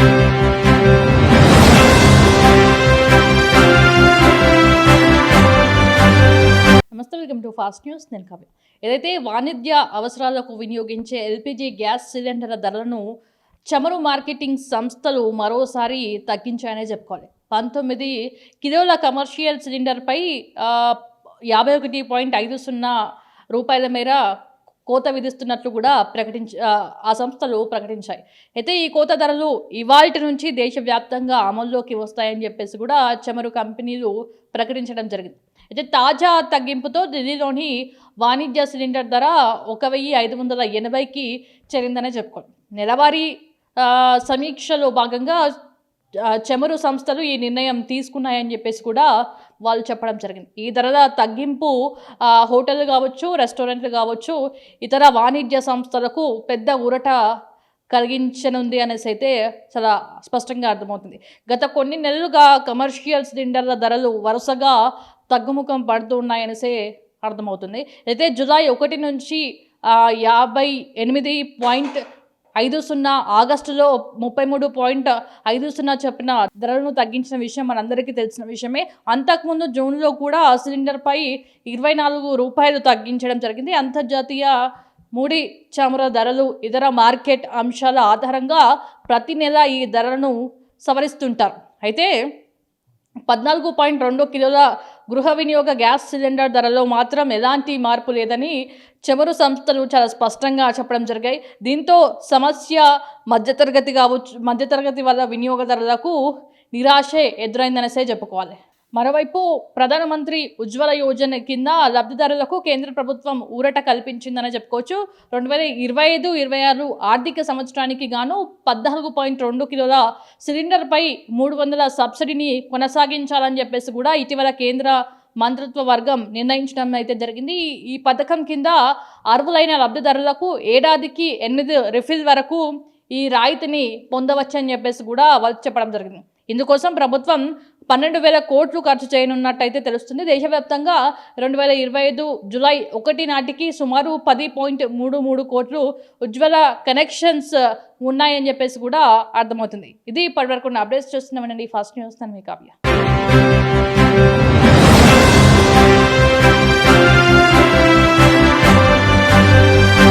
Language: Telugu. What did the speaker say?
నమస్తే వెల్కమ్ టు ఫాస్ట్ న్యూస్. నేను కవి. ఏదైతే వాణిజ్య అవసరాలకు వినియోగించే ఎల్పిజి గ్యాస్ సిలిండర్ల ధరలను చమురు మార్కెటింగ్ సంస్థలు మరోసారి తగ్గించాయనే చెప్పుకోవాలి. పంతొమ్మిది కిలోల కమర్షియల్ సిలిండర్పై యాభై ఒకటి పాయింట్ ఐదు సున్నా రూపాయల మేర కోత విధిస్తున్నట్లు కూడా ప్రకటించ ఆ, సంస్థలు ప్రకటించాయి. అయితే ఈ కోత ధరలు ఇవాల్టి నుంచి దేశవ్యాప్తంగా అమల్లోకి వస్తాయని చెప్పేసి కూడా చమురు కంపెనీలు ప్రకటించడం జరిగింది. అయితే తాజా తగ్గింపుతో ఢిల్లీలోని వాణిజ్య సిలిండర్ ధర ఒక వెయ్యి ఐదు వందల ఎనభైకి చేరిందనే చెప్పుకోండి నెలవారీ సమీక్షలో భాగంగా చమురు సంస్థలు ఈ నిర్ణయం తీసుకున్నాయని చెప్పేసి కూడా వాళ్ళు చెప్పడం జరిగింది. ఈ ధరల తగ్గింపు హోటల్ కావచ్చు రెస్టారెంట్లు కావచ్చు ఇతర వాణిజ్య సంస్థలకు పెద్ద ఊరట కలిగించనుంది అనేసి అయితే చాలా స్పష్టంగా అర్థమవుతుంది. గత కొన్ని నెలలుగా కమర్షియల్ సిలిండర్ల ధరలు వరుసగా తగ్గుముఖం పడుతూ ఉన్నాయనేసే అర్థమవుతుంది. అయితే జులై ఒకటి నుంచి యాభై ఎనిమిది పాయింట్ ఐదు సున్నా ఆగస్టులో ముప్పై మూడు పాయింట్ ఐదు సున్నా చెప్పిన ధరలను తగ్గించిన విషయం మనందరికీ తెలిసిన విషయమే. అంతకుముందు జూన్లో కూడా ఆ సిలిండర్పై ఇరవై నాలుగు రూపాయలు తగ్గించడం జరిగింది. అంతర్జాతీయ ముడి చముర ధరలు ఇతర మార్కెట్ అంశాల ఆధారంగా ప్రతి నెల ఈ ధరలను సవరిస్తుంటారు. అయితే పద్నాలుగు పాయింట్ రెండు కిలోల గృహ వినియోగ గ్యాస్ సిలిండర్ ధరలో మాత్రం ఎలాంటి మార్పు లేదని చమురు సంస్థలు చాలా స్పష్టంగా చెప్పడం జరిగాయి. దీంతో సమస్య మధ్యతరగతి కావచ్చు మధ్యతరగతి వల్ల వినియోగదారులకు నిరాశే ఎదురైందనేసే చెప్పుకోవాలి. మరోవైపు ప్రధానమంత్రి ఉజ్వల యోజన కింద లబ్ధిదారులకు కేంద్ర ప్రభుత్వం ఊరట కల్పించిందని చెప్పుకోవచ్చు. రెండు వేల ఇరవై ఐదు ఇరవై ఆరు ఆర్థిక సంవత్సరానికి గాను పద్నాలుగు పాయింట్ రెండు కిలోల సిలిండర్పై మూడు వందల సబ్సిడీని కొనసాగించాలని చెప్పేసి కూడా ఇటీవల కేంద్ర మంత్రిత్వ వర్గం నిర్ణయించడం అయితే జరిగింది. ఈ- ఈ పథకం కింద అర్హులైన లబ్ధిదారులకు ఏడాదికి ఎనిమిది రిఫిల్ వరకు ఈ రాయితీని పొందవచ్చని చెప్పేసి కూడా వాళ్ళు చెప్పడం జరిగింది. ఇందుకోసం ప్రభుత్వం పన్నెండు వేల కోట్లు ఖర్చు చేయనున్నట్టయితే తెలుస్తుంది. దేశవ్యాప్తంగా రెండు వేల ఇరవై ఐదు జులై ఒకటి నాటికి సుమారు పది పాయింట్ మూడు మూడు కోట్లు ఉజ్వల కనెక్షన్స్ ఉన్నాయని చెప్పేసి కూడా అర్థమవుతుంది. ఇది ఇప్పటివరకు అప్డేట్స్ చూస్తున్నామండి ఫస్ట్ న్యూస్ నేను మీ కావ్య.